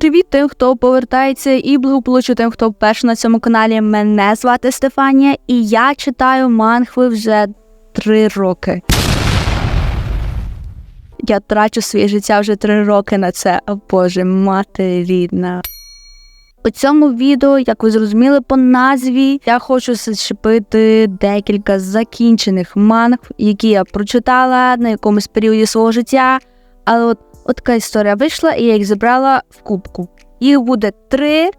Привіт тим, хто повертається, і благополуччя тим, хто вперше на цьому каналі. Мене звати Стефанія, і я читаю мангви вже три роки. Я трачу своє життя вже три роки на це. О Боже, мати рідна. У цьому відео, як ви зрозуміли по назві, я хочу зачепити декілька закінчених мангв, які я прочитала на якомусь періоді свого життя. Але от, от така історія вийшла, і я їх зібрала в кубку. Їх буде три.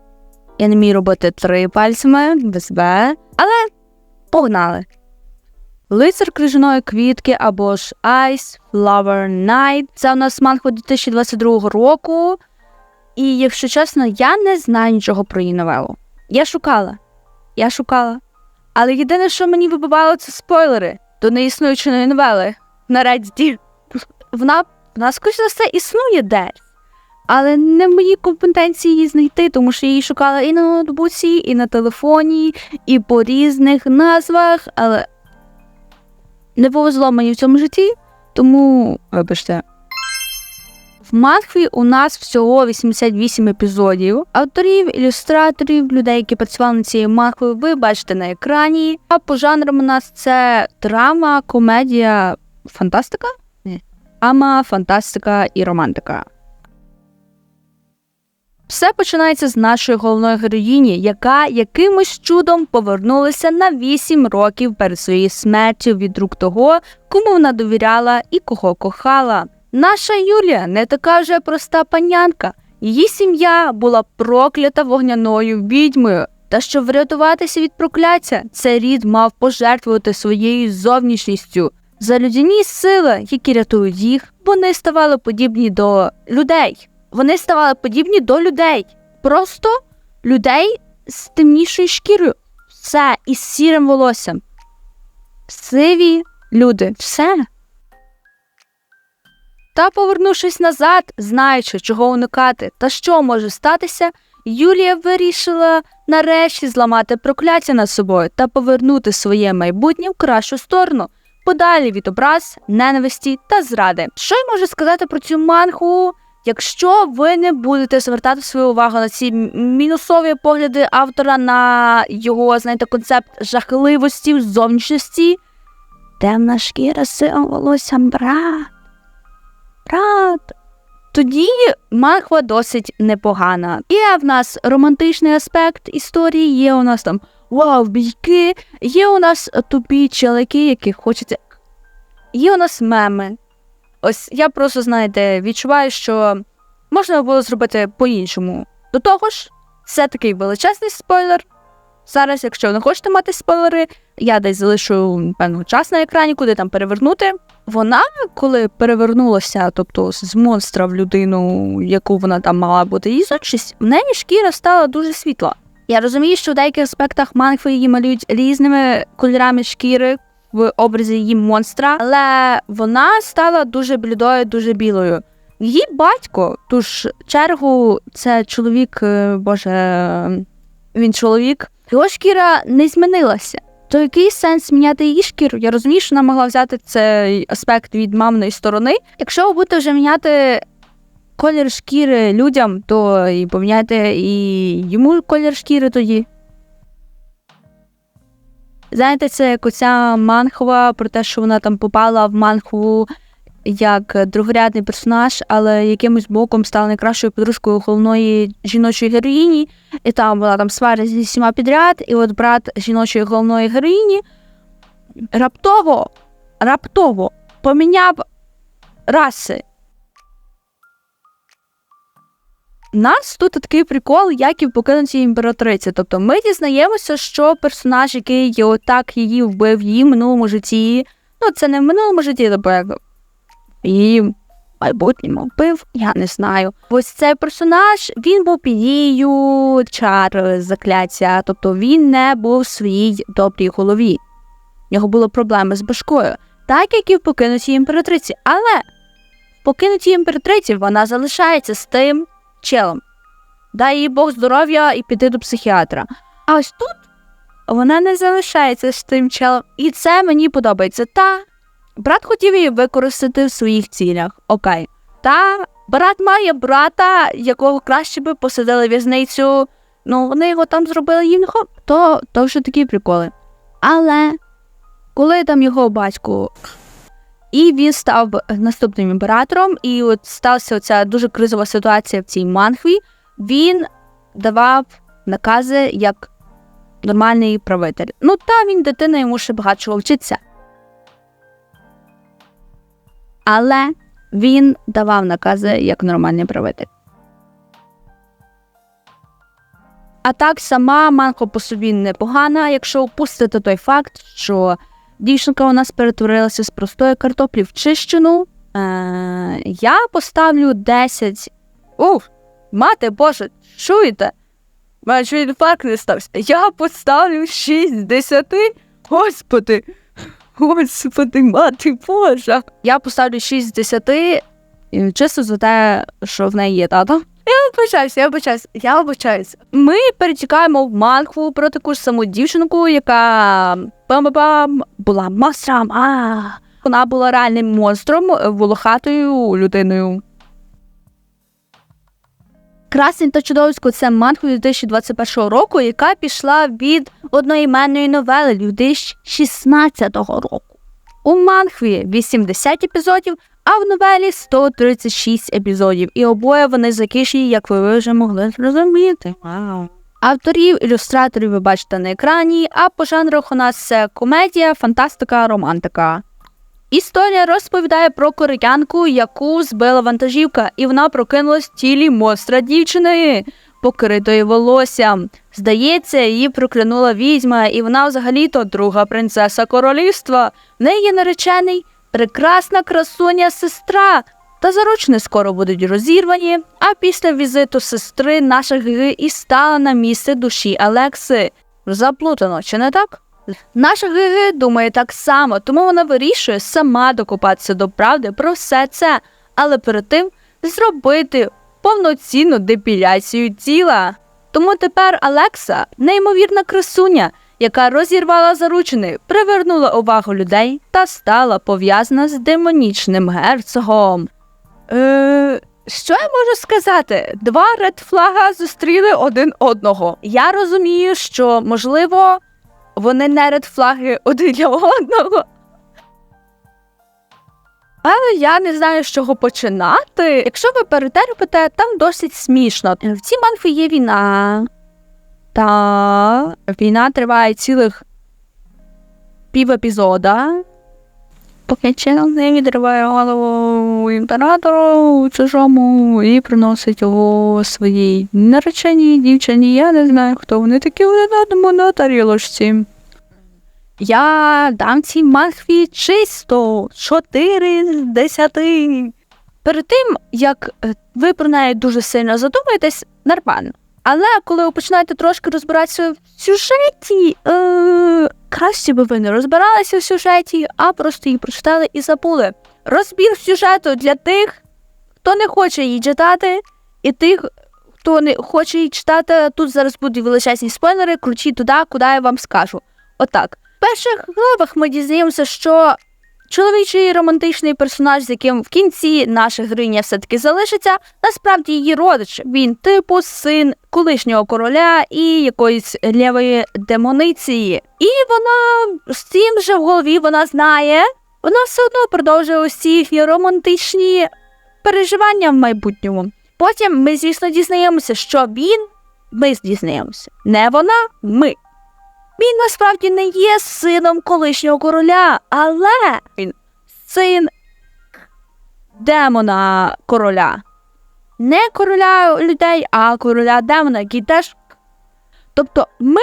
Я не вмію робити три пальцями без Б. Але погнали. Лицар крижаної квітки або ж Ice Flower Night. Це у нас манхва 2022 року. І, якщо чесно, я не знаю нічого про її новелу. Я шукала. Я шукала. Але єдине, що мені вибивало, це спойлери до неіснуючої новели. Нарешті. Вона, вона скоріш за все, існує десь. Але не в моїй компетенції її знайти, тому що я її шукала і на ноутбуці, і на телефоні, і по різних назвах, але не повезло мені в цьому житті, тому вибачте. В Мангві у нас всього 88 епізодів. Авторів, ілюстраторів, людей, які працювали над цією мангвою, ви бачите на екрані. А по жанрам у нас це драма, комедія, фантастика? Драма, фантастика і романтика. Все починається з нашої головної героїні, яка якимось чудом повернулася на 8 років перед своєю смертю від рук того, кому вона довіряла і кого кохала. Наша Юлія не така вже проста панянка. Її сім'я була проклята вогняною відьмою. Та щоб врятуватися від прокляття, цей рід мав пожертвувати своєю зовнішністю. За людяні сили, які рятують їх, вони ставали подібні до людей. Вони ставали подібні до людей. Просто людей з темнішою шкірою. Все із сірим волоссям. Сиві люди. Все. Та, повернувшись назад, знаючи, чого уникати та що може статися, Юлія вирішила нарешті зламати прокляття над собою та повернути своє майбутнє в кращу сторону, подалі від образ, ненависті та зради. Що я можу сказати про цю мангу? Якщо ви не будете звертати свою увагу на ці мінусові погляди автора на його, знаєте, концепт жахливості, зовнішності, темна шкіра сивим волоссям брат. Брат. Тоді махва досить непогана. Є в нас романтичний аспект історії, є у нас там вау, бійки, є у нас тупі челики, які хочеться. Є у нас меми. Ось я просто, знаєте, відчуваю, що можна було зробити по-іншому. До того ж, це такий величезний спойлер. Зараз, якщо ви не хочете мати спойлери, я десь залишу певний час на екрані, куди там перевернути. Вона, коли перевернулася, тобто з монстра в людину, яку вона там мала бути її в неї шкіра стала дуже світла. Я розумію, що в деяких аспектах мангви її малюють різними кольорами шкіри в образі її монстра, але вона стала дуже блідою, дуже білою. Її батько, ту ж чергу, це чоловік, е, боже, він чоловік, його шкіра не змінилася. То який сенс міняти її шкіру? Я розумію, що вона могла взяти цей аспект від мамної сторони. Якщо ви будете вже міняти колір шкіри людям, то і поміняйте і йому колір шкіри тоді. Знаєте, це як оця манхва про те, що вона там попала в манхву як другорядний персонаж, але якимось боком стала найкращою подружкою головної жіночої героїні, і там вона там сварить зі всіма підряд, і от брат жіночої головної героїні раптово, раптово поміняв раси. Нас тут такий прикол, як і в покинутій імператриці. Тобто ми дізнаємося, що персонаж, який отак її вбив в її минулому житті, ну це не в минулому житті, тобто і майбутньому вбив, я не знаю. Ось цей персонаж він був під дією чар закляття, тобто він не був в своїй добрій голові. В нього були проблеми з башкою, так як і в покинутій імператриці. Але в покинутій імператриці вона залишається з тим челом. Дай їй Бог здоров'я і піти до психіатра. А ось тут вона не залишається з тим челом. І це мені подобається. Та Брат хотів її використати в своїх цілях, окей. Та Брат має брата, якого краще би посадили в'язницю. Ну, вони його там зробили їм хоп, то, то вже такі приколи. Але коли там його батько, і він став наступним імператором, і от сталася оця дуже кризова ситуація в цій манхві, він давав накази як нормальний правитель. Ну та він дитина йому ще багато вчиться. Але він давав накази як нормальний правитель. А так сама манхо по собі непогана, якщо опустити той факт, що дівчинка у нас перетворилася з простої картоплі в чищену. Е, я поставлю 10. Уф, мати Боже, чуєте? Мене інфаркт не стався. Я поставлю 6 з 10. Господи. Господи, мати Божа. Я поставлю 6 з 10, чисто за те, що в неї є тато. Я вибачаюся, я вибачаюся, я вибачаюся. Ми перетікаємо в манхву про таку ж саму дівчинку, яка бам-бам була монстром. А вона була реальним монстром, волохатою людиною. Красень та чудовисько це манхва 2021 року, яка пішла від одноіменної новели 2016 року. У манхві 80 епізодів, а в новелі 136 епізодів, і обоє вони закіші, як ви вже могли зрозуміти. Вау. Авторів, ілюстраторів ви бачите на екрані, а по жанрах у нас це комедія, фантастика, романтика. Історія розповідає про кореянку, яку збила вантажівка, і вона прокинулась в тілі монстра дівчини, покритої волоссям. Здається, її проклянула відьма, і вона взагалі-то друга принцеса королівства. В неї є наречений, прекрасна красуня сестра. Та заручни скоро будуть розірвані. А після візиту сестри наша Гиги і стала на місце душі Алекси. Заплутано, чи не так? Наша Гиги думає так само, тому вона вирішує сама докопатися до правди про все це, але перед тим зробити повноцінну депіляцію тіла. Тому тепер Алекса неймовірна красуня, яка розірвала заручини, привернула увагу людей та стала пов'язана з демонічним герцогом. Е, що я можу сказати? Два редфлага зустріли один одного. Я розумію, що можливо вони не редфлаги один для одного. Але я не знаю, з чого починати. Якщо ви перетерпите, там досить смішно. В цій манфі є війна. Та війна триває цілих пів епізода. Поки чел не відриває голову імператору чужому і приносить його своїй нареченій дівчині. Я не знаю, хто вони такі вони на на тарілочці. Я дам цій манхві чисто 4 з 10. Перед тим, як е, ви про неї дуже сильно задумаєтесь, нормально. Але коли ви починаєте трошки розбиратися в сюжеті, е, краще би ви не розбиралися в сюжеті, а просто її прочитали і забули. Розбір сюжету для тих, хто не хоче її читати, і тих, хто не хоче її читати, тут зараз будуть величезні спойлери, ключі туди, куди я вам скажу. Отак. В перших главах ми дізнаємося, що чоловічий романтичний персонаж, з яким в кінці наша героїня все-таки залишиться, насправді її родич. Він типу син колишнього короля і якоїсь лівої демониці. І вона з цим же в голові вона знає, вона все одно продовжує усі їхні романтичні переживання в майбутньому. Потім ми, звісно, дізнаємося, що він, ми дізнаємося, не вона, ми. Він насправді не є сином колишнього короля, але він син демона короля. Не короля людей, а короля демона, який теж. Тобто ми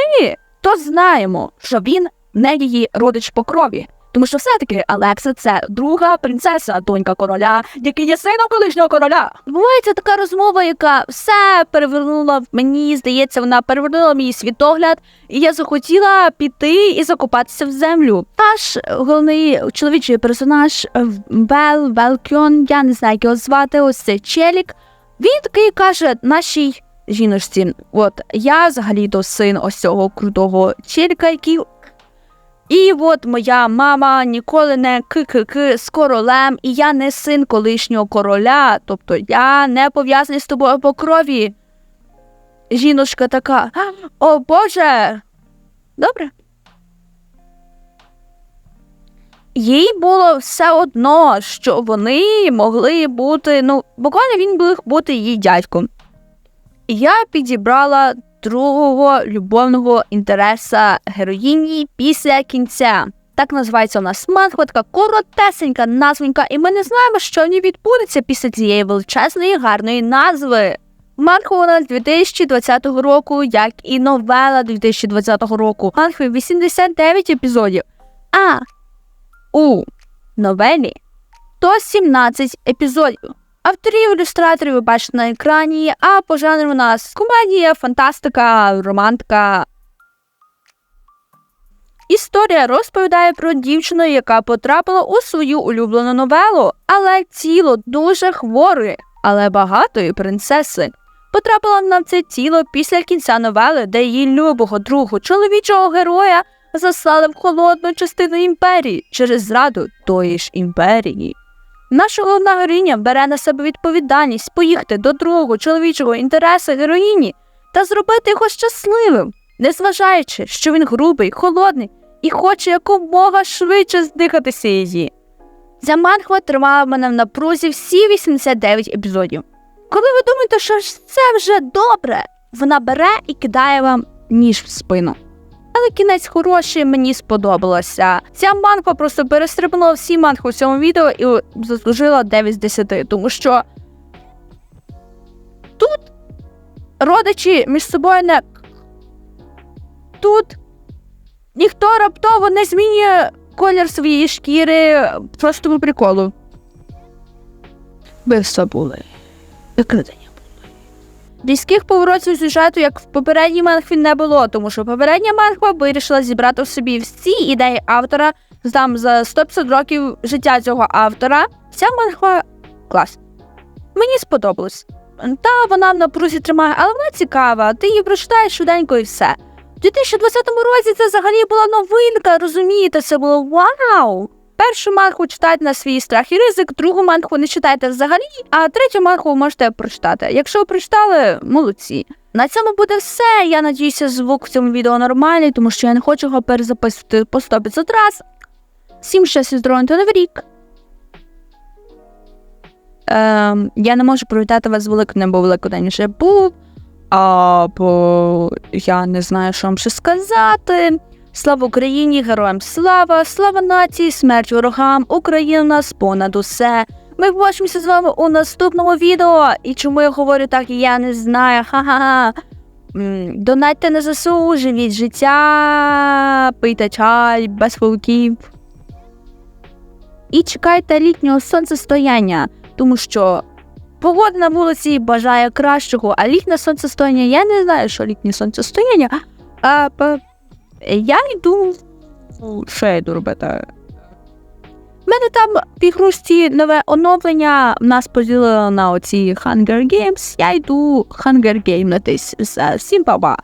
то знаємо, що він не її родич по крові. Тому що все-таки Алекса це друга принцеса, донька короля, який є сином колишнього короля. Бувається така розмова, яка все перевернула в мені. Здається, вона перевернула мій світогляд, і я захотіла піти і закопатися в землю. Наш головний чоловічий персонаж Бел Велкьон, я не знаю, як його звати, ось цей челік. Він такий каже нашій жіночці: от я взагалі-то син ось цього крутого челіка, який І от моя мама ніколи не ки-ки-ки з королем, і я не син колишнього короля, тобто я не пов'язаний з тобою по крові. Жіночка така, о Боже. Добре. Їй було все одно, що вони могли бути, ну, буквально він міг бути її дядьком. І я підібрала другого любовного інтереса героїні після кінця. Так називається у нас манхва, така коротесенька назвенька, і ми не знаємо, що ній відбудеться після цієї величезної гарної назви. Манхва у 2020 року, як і новела 2020 року. Манхви 89 епізодів. А у новелі 117 епізодів. Авторів ілюстраторів ви бачите на екрані, а по жанру у нас комедія, фантастика, романтика. Історія розповідає про дівчину, яка потрапила у свою улюблену новелу, але тіло дуже хворої, але багатої принцеси. Потрапила вона в це тіло після кінця новели, де її любого другого чоловічого героя заслали в холодну частину імперії через зраду тої ж імперії. Наша головна героїня бере на себе відповідальність поїхати до другого чоловічого інтересу героїні та зробити його щасливим, незважаючи, що він грубий, холодний і хоче якомога швидше здихатися її. Ця манхва тримала мене в напрузі всі 89 епізодів. Коли ви думаєте, що це вже добре, вона бере і кидає вам ніж в спину. Але кінець хороший, мені сподобалося. Ця манхва просто перестрибнула всі манхви в цьому відео і заслужила 9 з 10, тому що тут родичі між собою не. Тут ніхто раптово не змінює колір своєї шкіри просто по приколу. Були. Викрадення були. Різких поворотів сюжету, як в попередній манхві, не було, тому що попередня манхва вирішила зібрати в собі всі ідеї автора там за 150 років життя цього автора. Ця манхва клас. Мені сподобалось. Та вона в напрузі тримає, але вона цікава. Ти її прочитаєш швиденько і все. У 2020 році це взагалі була новинка, розумієте, це було вау! Першу манху читайте на свій страх і ризик, другу манху не читайте взагалі, а третю манху можете прочитати. Якщо прочитали, молодці. На цьому буде все. Я надіюся, звук в цьому відео нормальний, тому що я не хочу його перезаписувати по 100-500 раз. Всім щастя, здоров'я та новий рік. Ем, я не можу привітати вас з Великоднем, бо Великодень вже був. Або я не знаю, що вам ще сказати. Слава Україні, героям слава, слава нації, смерть ворогам, Україна нас понад усе. Ми побачимося з вами у наступному відео. І чому я говорю так, я не знаю. Ха-ха-ха. Донатьте на ЗСУ, живіть життя, пийте чай, без пауків. І чекайте літнього сонцестояння, тому що погода на вулиці бажає кращого, а літнє сонцестояння, я не знаю, що літнє сонцестояння. А, я йду. Я робити? У мене там в ігрушці нове оновлення. В нас поділили на оці Hunger Games. Я йду Hunger Game на Всім па-па.